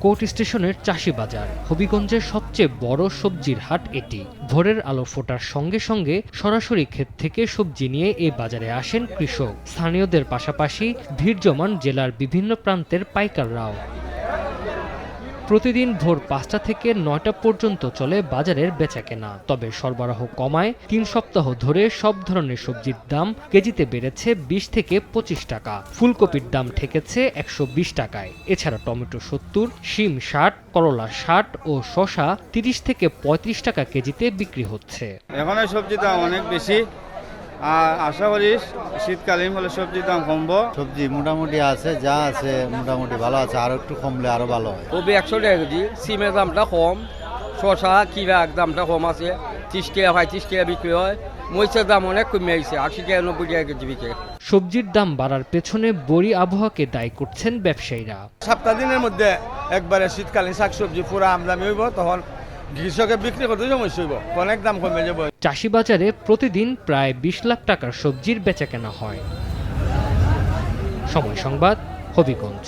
Court স্টেশনের চাষি বাজার। হবিগঞ্জের সবচেয়ে বড় সবজির হাট এটি। ভোরের আলো ফোটার সঙ্গে সঙ্গে সরাসরি ক্ষেত থেকে সবজি নিয়ে এই বাজারে আসেন কৃষক। স্থানীয়দের পাশাপাশি ভিড় জমান জেলার বিভিন্ন প্রান্তের পাইকাররাও। প্রতিদিন ভোর পাঁচটা থেকে নয়টা পর্যন্ত চলে বাজারের বেচাকেনা। তবে সরবরাহ কমায় তিন সপ্তাহ ধরে সব ধরনের সবজির দাম কেজিতে বেড়েছে বিশ থেকে পঁচিশ টাকা। ফুলকপির দাম ঠেকেছে একশো বিশ টাকায়। এছাড়া টমেটো সত্তর, শিম ষাট, করলা ষাট ও শশা তিরিশ থেকে পঁয়ত্রিশ টাকা কেজিতে বিক্রি হচ্ছে। এখন সবজির দাম অনেক বেশি। আর আশা করি শীতকালীন হলে সবজির দাম কমবো। সবজি মোটামুটি আছে যা আছে মোটামুটি ভালো আছে আরও একটু কমলে আরও ভালো হয়। কবি একশো টাকা কেজি সিমের দামটা কম শশা কিরা দামটা কম আছে ত্রিশ টাকা হয় ত্রিশ টাকা বিক্রি হয় মরিচের দাম অনেক কমে আইছে আশি টাকা নব্বই টাকা কেজি বিক্রি সবজির দাম বাড়ার পেছনে বড়ি আবহাওয়াকে দায়ী করছেন ব্যবসায়ীরা। সপ্তাহ দিনের মধ্যে একবারে শীতকালীন শাকসবজি পুরো আমদামি হইব তখন বিক্রি অনেক দাম কমে যাব। চাষি বাজারে প্রতিদিন প্রায় বিশ লাখ টাকার সবজির বেচাকেনা হয়। সময় সংবাদ, হবিগঞ্জ।